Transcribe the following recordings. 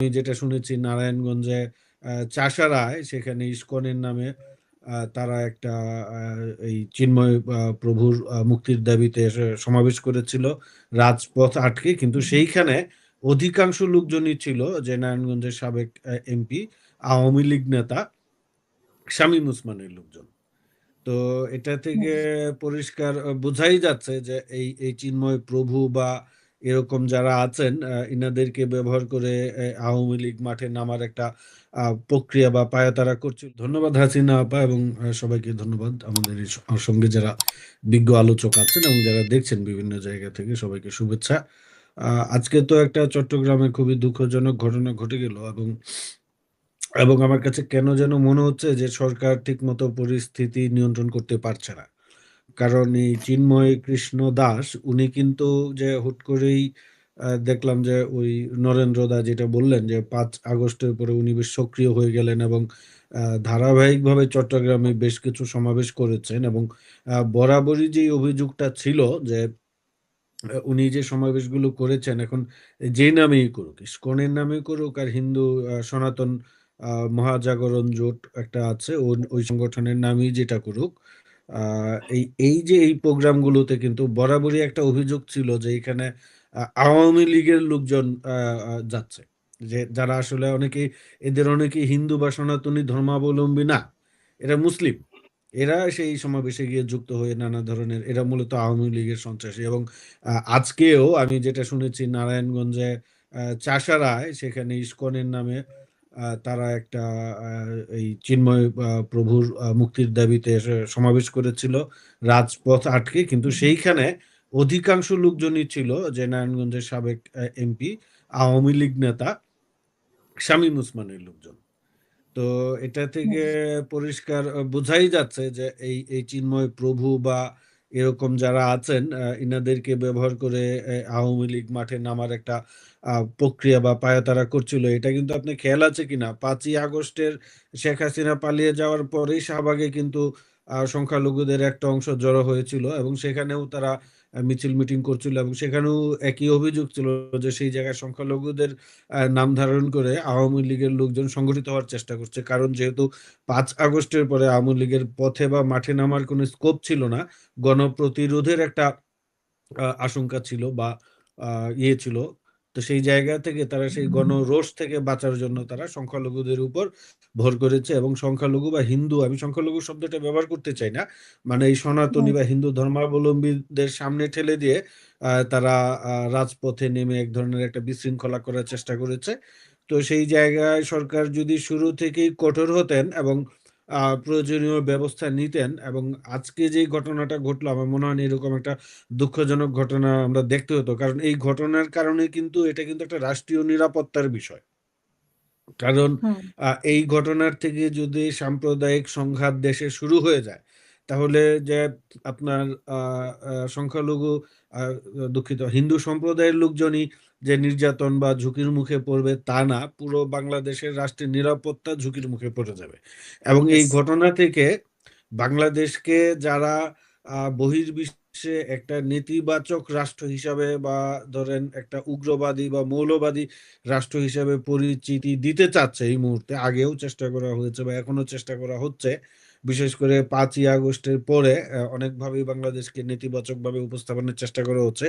আমি যেটা শুনেছি নারায়ণগঞ্জে চাষারায় সেখানে ইস্কনের নামে তারা একটা এই চিন্ময় প্রভুর মুক্তির দাবিতে সমাবেশ করেছিল রাজপথ আটকে। কিন্তু সেইখানে অধিকাংশ লোকজনই ছিল যে নারায়ণগঞ্জের সাবেক এমপি আওয়ামী লীগ নেতা শামীম উসমানের লোকজন। তো এটা থেকে পরিষ্কার বোঝাই যাচ্ছে যে এই এই চিন্ময় প্রভু বা এরকম যারা আছেন ইনাদেরকে ব্যবহার করে আওয়ামী লীগ মাঠে নামার একটা প্রক্রিয়া বা পায়তারা করছিল ধন্যবাদ হাসিনা আপা এবং সবাইকে ধন্যবাদ। আমাদের সঙ্গে যারা বিজ্ঞ আলোচক আছেন এবং যারা দেখছেন বিভিন্ন জায়গা থেকে, সবাইকে শুভেচ্ছা। আজকে তো একটা চট্টগ্রামে খুবই দুঃখজনক ঘটনা ঘটে গেল এবং এবং আমার কাছে কেন যেন মনে হচ্ছে যে সরকার ঠিকমতো পরিস্থিতি নিয়ন্ত্রণ করতে পারছে না। কারণ এই চিন্ময় কৃষ্ণ দাস, উনি কিন্তু যে হুট করেই দেখলাম যে ওই নরেন্দ্র দা যেটা বললেন যে পাঁচ আগস্টের পরে উনি বেশ সক্রিয় হয়ে গেলেন এবং ধারাবাহিকভাবে চট্টগ্রামে বেশ কিছু সমাবেশ করেছেন এবং বরাবরই যে অভিযোগটা ছিল যে উনি যে সমাবেশগুলো করেছেন এখন যে নামেই করুক, ইস্কনের নামে করুক আর হিন্দু সনাতন মহাজাগরণ জোট একটা আছে ওই সংগঠনের নামেই যেটা করুক এই এই যে এই প্রোগ্রামগুলোতে কিন্তু বরাবরই একটা অভিযোগ ছিল যে এখানে আওয়ামী লীগের লোকজন যাচ্ছে। যে যারা আসলে অনেকে এদের অনেকে হিন্দু বা সনাতনী ধর্মাবলম্বী না, এরা মুসলিম। এরা সেই সমাবেশে গিয়ে যুক্ত হয়ে নানা ধরনের, এরা মূলত আওয়ামী লীগের সন্ত্রাসী এবং আজকেও আমি যেটা শুনেছি নারায়ণগঞ্জে চাষারায়, সেখানে ইস্কনের নামে তারা একটা এই চিন্ময় প্রভুর মুক্তির দাবিতে সমাবেশ করেছিল রাজপথ আটকে। কিন্তু সেইখানে অধিকাংশ লোকজনই ছিল যে নারায়ণগঞ্জের সাবেক এমপি আওয়ামী লীগ নেতা শামীম উসমানের লোকজন। তো এটা থেকে পরিষ্কার বোঝাই যাচ্ছে যে এই এই চিন্ময় প্রভু বা এরকম যারা আছেন ইনাদেরকে ব্যবহার করে আওয়ামী লীগ মাঠে নামার একটা প্রক্রিয়া বা পায়তারা করছিল, এটা কিন্তু আপনি খেয়াল আছে কিনা? পাঁচই আগস্টের শেখ হাসিনা পালিয়ে যাওয়ার পরেই শাহবাগে কিন্তু সংখ্যালঘুদের একটা অংশ জড়ো হয়েছিল এবং সেখানেও তারা মিছিল মিটিং করছিল এবং সেখানেও একই অভিযোগ ছিল যে সেই জায়গায় সংখ্যালঘুদের নাম ধারণ করে আওয়ামী লীগের লোকজন সংগঠিত হওয়ার চেষ্টা করছে। কারণ যেহেতু পাঁচ আগস্টের পরে আওয়ামী লীগের পথে বা মাঠে নামার কোনো স্কোপ ছিল না, গণপ্রতিরোধের একটা আশঙ্কা ছিল বা ইয়ে ছিল। তো সেই জায়গা থেকে তারা সেই গণরোষ থেকে বাঁচার জন্য তারা সংখ্যালঘুদের উপর ভর করেছে এবং সংখ্যালঘু বা হিন্দু আমি সংখ্যালঘু শব্দটা ব্যবহার করতে চাই না মানে এই সনাতনী বা হিন্দু ধর্মাবলম্বীদের সামনে ঠেলে দিয়ে তারা রাজপথে নেমে এক ধরনের একটা বিশৃঙ্খলা করার চেষ্টা করেছে। তো সেই জায়গায় সরকার যদি শুরু থেকেই কঠোর হতেন এবং প্রয়োজনীয় ব্যবস্থা নিতেন এবং আজকে যে ঘটনাটা ঘটলো আমার মনে হয় এরকম একটা দুঃখজনক ঘটনা আমরা দেখতে হতো। কারণ এই ঘটনার কারণে কিন্তু এটা কিন্তু একটা রাষ্ট্রীয় নিরাপত্তার বিষয়। কারণ এই ঘটনার থেকে যদি সাম্প্রদায়িক সংঘাত দেশে শুরু হয়ে যায় তাহলে যে আপনার সংখ্যালঘু আহ, দুঃখিত হিন্দু সম্প্রদায়ের লোকজনই যে নির্যাতন বা ঝুঁকির মুখে পড়বে তা না পুরো বাংলাদেশের রাষ্ট্রের নিরাপত্তা ঝুঁকির মুখে পড়ে যাবে। এবং এই ঘটনা থেকে বাংলাদেশকে যারা বহির্বিশ্বে একটা নেতিবাচক রাষ্ট্র হিসাবে বা ধরেন একটা উগ্রবাদী বা মৌলবাদী রাষ্ট্র হিসাবে পরিচিতি দিতে চাচ্ছে এই মুহূর্তে আগেও চেষ্টা করা হয়েছে বা এখনও চেষ্টা করা হচ্ছে বিশেষ করে পাঁচই আগস্টের পরে অনেকভাবেই বাংলাদেশকে নেতিবাচকভাবে উপস্থাপনের চেষ্টা করা হচ্ছে।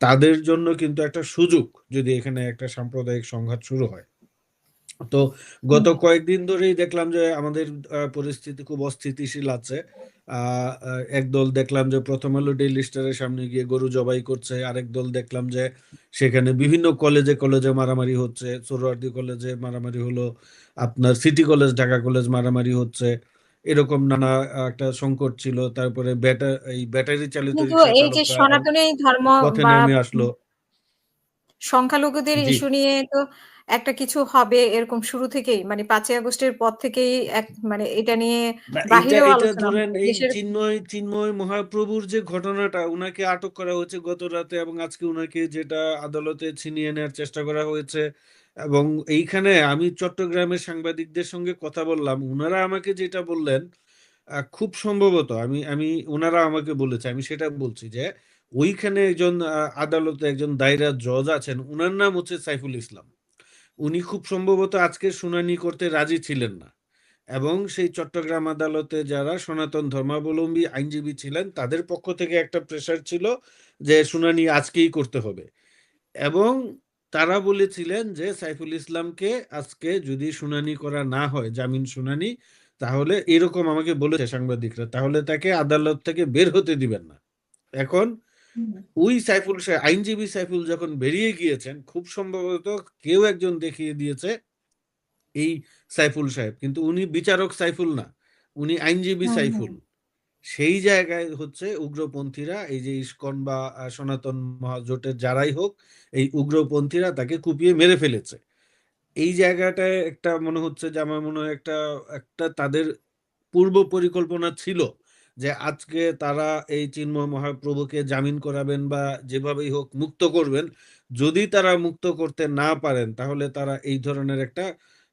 তাদের জন্য কিন্তু একটা সুযোগ যদি এখানে একটা সাম্প্রদায়িক সংঘাত শুরু হয়। তো গত কয়েকদিন ধরেই দেখলাম যে আমাদের পরিস্থিতি খুব অস্থিতিশীল আছে। একদল দেখলাম যে প্রথম আলো ডেইলি স্টারের সামনে গিয়ে গরু জবাই করছে। আরেক দল দেখলাম যে সেখানে বিভিন্ন কলেজে কলেজে মারামারি হচ্ছে। সোহরাওয়ার্দী কলেজে মারামারি হলো আপনার সিটি কলেজ ঢাকা কলেজ মারামারি হচ্ছে। এরকম নানা একটা সংকট ছিল। তারপরে ব্যাটার এই ব্যাটারি চালিত এই যে সনাতনী ধর্ম পথে নেমে আসলো। সংখ্যালঘুদের ইস্যু নিয়ে তো একটা কিছু হবে এরকম শুরু থেকেই। মানে পাঁচই আগস্টের পর থেকেই এক মানে এটা নিয়ে বাহিরেও ধরেন এই চিন্ময় চিন্ময় মহাপ্রভুর যে ঘটনাটা উনাকে আটক করা হয়েছে গত রাতে এবং আজকে উনাকে যেটা আদালতে ছিনিয়ে নেওয়ার চেষ্টা করা হয়েছে এবং এইখানে আমি চট্টগ্রামের সাংবাদিকদের সঙ্গে কথা বললাম। ওনারা আমাকে যেটা বললেন খুব সম্ভবত আমি আমি ওনারা আমাকে বলেছে, আমি সেটা বলছি যে, ওইখানে একজন আদালতে একজন দায়রা জজ আছেন ওনার নাম হচ্ছে সাইফুল ইসলাম। উনি খুব সম্ভবত আজকে শুনানি করতে রাজি ছিলেন না এবং সেই চট্টগ্রাম আদালতে যারা সনাতন ধর্মাবলম্বী আইনজীবী ছিলেন, তাদের পক্ষ থেকে একটা প্রেশার ছিল যে শুনানি আজকেই করতে হবে। এবং তারা বলেছিলেন যে সাইফুল ইসলামকে আজকে যদি শুনানি করা না হয় জামিন শুনানি তাহলে এরকম আমাকে বলেছে সাংবাদিকরা তাহলে তাকে আদালত থেকে বের হতে দিবেন না। এখন ওই সাইফুল সাহেব আইনজীবী সাইফুল যখন বেরিয়ে গিয়েছেন খুব সম্ভবত কেউ একজন দেখিয়ে দিয়েছে এই সাইফুল সাহেব কিন্তু উনি বিচারক সাইফুল না উনি আইনজীবী। সাইফুল। সেই জায়গায় হচ্ছে উগ্রপন্থীরা এই যে ইস্কন বা সনাতন মহাজোটের যারাই হোক এই উগ্রপন্থীরা তাকে কুপিয়ে মেরে ফেলেছে। এই জায়গাটায় একটা মনে হচ্ছে যে আমার মনে হয় একটা একটা তাদের পূর্ব পরিকল্পনা ছিল যে আজকে তারা এই চিন্ময় মহাপ্রভুকে জামিন করাবেন বা যেভাবেই হোক মুক্ত করবেন। যদি তারা মুক্ত করতে না পারেন তাহলে তারা এই ধরনের একটা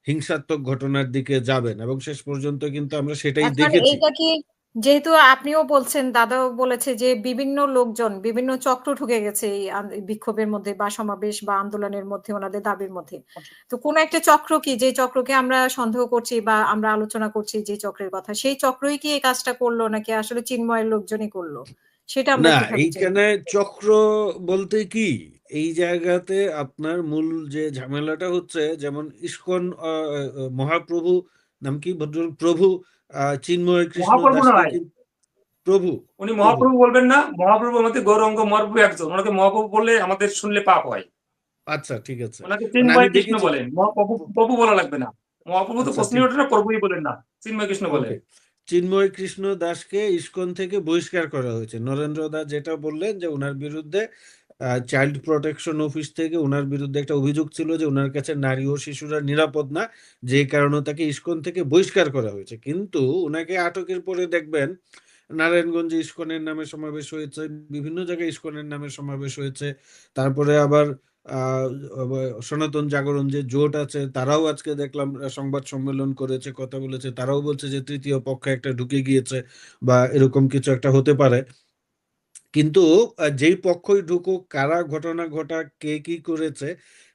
হিংসাত্মক ঘটনার দিকে যাবেন এবং শেষ পর্যন্ত কিন্তু আমরা সেটাই দেখেছি। এইটা কি যেহেতু আপনিও বলছেন দাদাও বলেছে যে বিভিন্ন লোকজন বিভিন্ন চক্র ঢুকে গেছে এই বিক্ষোভের মধ্যে বা সমাবেশ বা আন্দোলনের মধ্যে ওনাদের দাবির মধ্যে। তো কোন একটা চক্র কি যে চক্রকে আমরা সন্দেহ করছি বা আমরা আলোচনা করছি যে চক্রের কথা সেই চক্রই কি এই কাজটা করল নাকি আসলে চিন্ময়ের লোকজনই করল? সেটা আমরা না এইখানে চক্র বলতে কি এই জায়গাতে আপনার মূল যে ঝামেলাটা হচ্ছে যেমন ইস্কন মহাপ্রভু নাম কি? ভদ্র প্রভু চিন্ময় কৃষ্ণ। প্রভু। উনি মহাপ্রভু বলবেন না মহাপ্রভু আমাদের গৌরঙ্গ মহাপ্রভু একজন। ওনাকে মহাপ্রভু বললে আমাদের শুনলে পাপ হয়। আচ্ছা ঠিক আছে। ওনাকে মানে চিন্ময় কৃষ্ণ বলেন। মহাপ্রভু প্রভু বলা লাগবে না। মহাপ্রভু তো আচ্ছা, প্রশ্নই ওঠে না প্রভুই বলেন না। চিন্ময় কৃষ্ণ বলেন চিন্ময় কৃষ্ণ দাসকে ইসকন থেকে বহিষ্কার করা হয়েছে। নরেন্দ্র দাস যেটা বললেন যে ওনার বিরুদ্ধে চাইল্ড প্রোটেকশন অফিস থেকে ওনার বিরুদ্ধে একটা অভিযোগ ছিল যে ওনার কাছে নারী ও শিশুরা নিরাপদ না, যে কারণে তাকে ইস্কন থেকে বহিষ্কার করা হয়েছে। কিন্তু ওনাকে আটকের পরে দেখবেন, নারায়ণগঞ্জে ইস্কনের নামে সমাবেশ হয়েছে, বিভিন্ন জায়গায় ইস্কনের নামে সমাবেশ হয়েছে। তারপরে আবার সনাতন জাগরণ যে জোট আছে, তারাও আজকে দেখলাম সংবাদ সম্মেলন করেছে, কথা বলেছে। তারাও বলছে যে তৃতীয় পক্ষে একটা ঢুকে গিয়েছে বা এরকম কিছু একটা হতে পারে। কিন্তু যেই পক্ষই ঢুকুক কারা ঘটনা ঘটা কে কি করেছে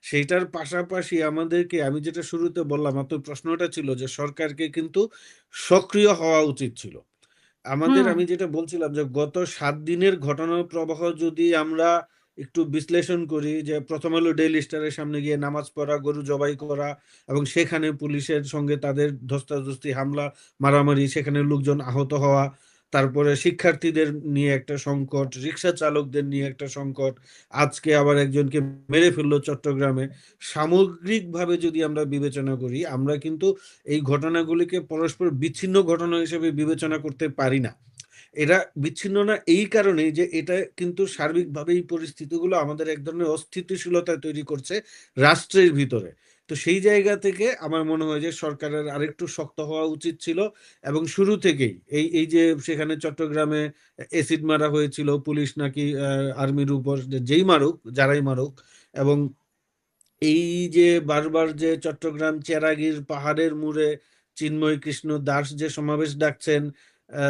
সেইটার পাশাপাশি আমাদেরকে আমি যেটা শুরুতে বললাম আপনার প্রশ্নটা ছিল যে সরকারকে কিন্তু সক্রিয় হওয়া উচিত ছিল। আমাদের আমি যেটা বলছিলাম যে গত সাত দিনের ঘটনার প্রবাহ যদি আমরা একটু বিশ্লেষণ করি যে প্রথম হলো ডেইলি স্টারের সামনে গিয়ে নামাজ পড়া গরু জবাই করা এবং সেখানে পুলিশের সঙ্গে তাদের ধস্তাধস্তি হামলা মারামারি সেখানে লোকজন আহত হওয়া তারপরে শিক্ষার্থীদের নিয়ে একটা সংকট, রিক্সা চালকদের নিয়ে একটা সংকট, আজকে আবার একজনকে মেরে ফেলল চট্টগ্রামে। সামগ্রিকভাবে যদি আমরা বিবেচনা করি, আমরা কিন্তু এই ঘটনাগুলিকে পরস্পর বিচ্ছিন্ন ঘটনা হিসেবে বিবেচনা করতে পারি না। এরা বিচ্ছিন্ন না এই কারণেই যে এটা কিন্তু সার্বিকভাবে এই পরিস্থিতিগুলো আমাদের এক ধরনের অস্থিতিশীলতা তৈরি করছে রাষ্ট্রের ভিতরে। তো সেই জায়গা থেকে আমার মনে হয় যে সরকারের আরেকটু শক্ত হওয়া উচিত ছিল এবং শুরু থেকেই এই এই যে সেখানে চট্টগ্রামে এসিড মারা হয়েছিল পুলিশ নাকি আর্মির উপর যেই মারুক যারাই মারুক এবং এই যে বারবার যে চট্টগ্রাম চেরাগীর পাহাড়ের মুড়ে চিন্ময় কৃষ্ণ দাস যে সমাবেশ ডাকছেন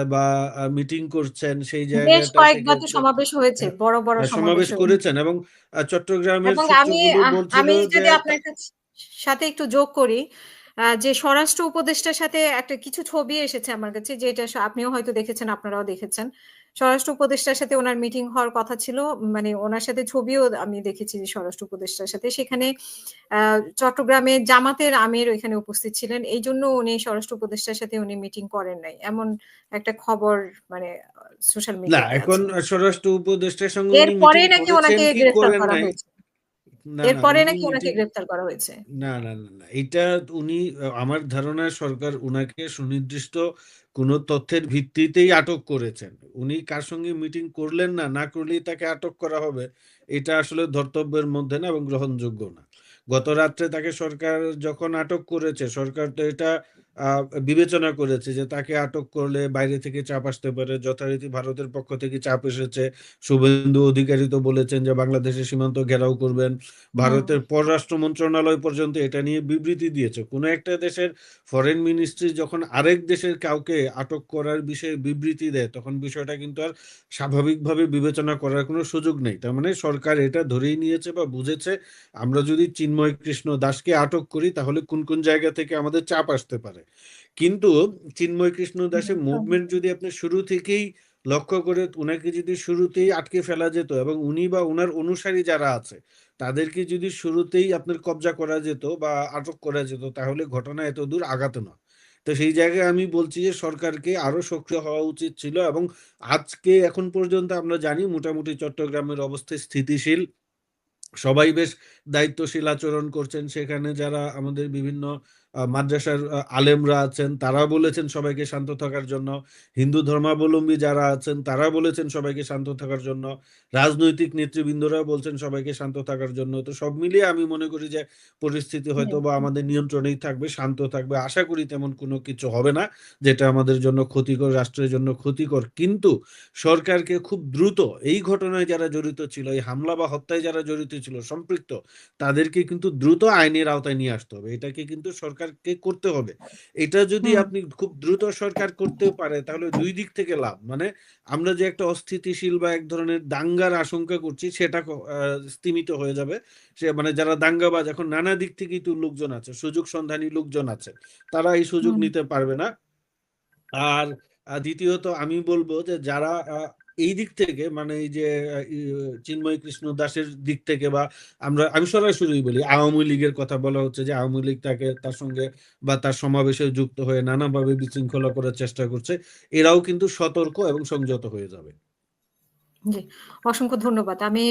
বা মিটিং করছেন সেই বেশ জায়গাটা কয়েকবার তো সমাবেশ হয়েছে বড় বড় সমাবেশ সমাবেশ করেছেন এবং চট্টগ্রামের আমি আমি যদি আপনার কাছে- সাথে একটু যোগ করি। যে স্বরাষ্ট্র উপদেষ্টার সাথে একটা কিছু ছবি এসেছে আমার কাছে যেটা আপনিও হয়তো দেখেছেন আপনারাও দেখেছেন। স্বরাষ্ট্র উপদেষ্টার সাথে ওনার মিটিং হওয়ার কথা ছিল মানে ওনার সাথে ছবিও আমি দেখেছি যে স্বরাষ্ট্র উপদেষ্টার সাথে। সেখানে আহ, চট্টগ্রামে জামাতের আমির ওইখানে উপস্থিত ছিলেন। এই জন্য উনি স্বরাষ্ট্র উপদেষ্টার সাথে উনি মিটিং করেন নাই। এমন একটা খবর মানে সোশ্যাল মিডিয়া এখন স্বরাষ্ট্র উপদেষ্টার সঙ্গে এরপরে নাকি ওনাকে গ্রেফতার করা হয়েছে? এরপরে নাকি ওনাকে গ্রেফতার করা হয়েছে? না না না না এটা উনি আমার ধারণা সরকার উনাকে সুনির্দিষ্ট কোন তথ্যের ভিত্তিতেই আটক করেছেন। উনি কার সঙ্গে মিটিং করলেন না না করলেই তাকে আটক করা হবে এটা আসলে ধর্তব্যের মধ্যে না এবং গ্রহণযোগ্য না। গত রাত্রে তাকে সরকার যখন আটক করেছে সরকার তো এটা বিবেচনা করেছে যে তাকে আটক করলে বাইরে থেকে চাপ আসতে পারে। যথারীতি ভারতের পক্ষ থেকে চাপ এসেছে। শুভেন্দু অধিকারী তো বলেছেন যে বাংলাদেশের সীমান্ত ঘেরাও করবেন। ভারতের পররাষ্ট্র মন্ত্রণালয় পর্যন্ত এটা নিয়ে বিবৃতি দিয়েছে। কোনো একটা দেশের ফরেন মিনিস্ট্রি যখন আরেক দেশের কাউকে আটক করার বিষয়ে বিবৃতি দেয় তখন বিষয়টা কিন্তু আর স্বাভাবিকভাবে বিবেচনা করার কোনো সুযোগ নেই। তার মানে সরকার এটা ধরেই নিয়েছে বা বুঝেছে। আমরা যদি চিন্ময় কৃষ্ণ দাসকে আটক করি তাহলে কোন কোন জায়গা থেকে আমাদের চাপ আসতে পারে? কিন্তু চিন্ময় কৃষ্ণ দাসের মুভমেন্ট যদি আপনি শুরু থেকেই লক্ষ্য করে উনাকে যদি শুরুতেই আটকে ফেলা যেত এবং উনি বা ওনার অনুসারী যারা আছে তাদেরকে যদি শুরুতেই আপনার কবজা করা যেত বা আটক করা যেত তাহলে ঘটনা এত দূর আগাতো না। তো সেই জায়গায় আমি বলছি যে সরকারকে আরও সক্রিয় হওয়া উচিত ছিল এবং আজকে এখন পর্যন্ত আমরা জানি মোটামুটি চট্টগ্রামের অবস্থা স্থিতিশীল। সবাই বেশ দায়িত্বশীল আচরণ করছেন। সেখানে যারা আমাদের বিভিন্ন মাদ্রাসার আলেমরা আছেন তারা বলেছেন সবাইকে শান্ত থাকার জন্য। হিন্দু ধর্মাবলম্বী যারা আছেন তারা বলেছেন সবাইকে শান্ত থাকার জন্য। রাজনৈতিক নেতৃবৃন্দরা বলছেন সবাইকে শান্ত থাকার জন্য। তো সব মিলিয়ে আমি মনে করি যে পরিস্থিতি হয়তো বা আমাদের নিয়ন্ত্রণেই থাকবে শান্ত থাকবে। আশা করি তেমন কোনো কিছু হবে না যেটা আমাদের জন্য ক্ষতিকর রাষ্ট্রের জন্য ক্ষতিকর। কিন্তু সরকারকে খুব দ্রুত এই ঘটনায় যারা জড়িত ছিল এই হামলা বা হত্যায় যারা জড়িত ছিল সম্পৃক্ত তাদেরকে কিন্তু দ্রুত আইনের আওতায় নিয়ে আসতে হবে। এটাকে কিন্তু সরকারকে করতে হবে। এটা যদি আপনি খুব দ্রুত সরকার করতে পারে তাহলে দুই দিক থেকে লাভ। মানে আমরা যে একটা অস্থিতিশীল বা এক ধরনের দাঙ্গার আশঙ্কা করছি সেটা স্তিমিত হয়ে যাবে। সে মানে যারা দাঙ্গাবাজ এখন নানা দিক থেকেই তো লোকজন আছে সুযোগ সন্ধানী লোকজন আছে তারা এই সুযোগ নিতে পারবে না। আর দ্বিতীয়ত আমি বলব যে যারা এই দিক থেকে মানে এই যে চিন্ময় কৃষ্ণ দাসের দিক থেকে বা আমরা, আমি সরাসরি বলি, আওয়ামী লীগের কথা বলা হচ্ছে যে আওয়ামী লীগ তাকে তার সঙ্গে বা তার সমাবেশে যুক্ত হয়ে নানাভাবে বিশৃঙ্খলা করার চেষ্টা করছে। এরাও কিন্তু সতর্ক এবং সংযত হয়ে যাবে। জি, অসংখ্য ধন্যবাদ। আমি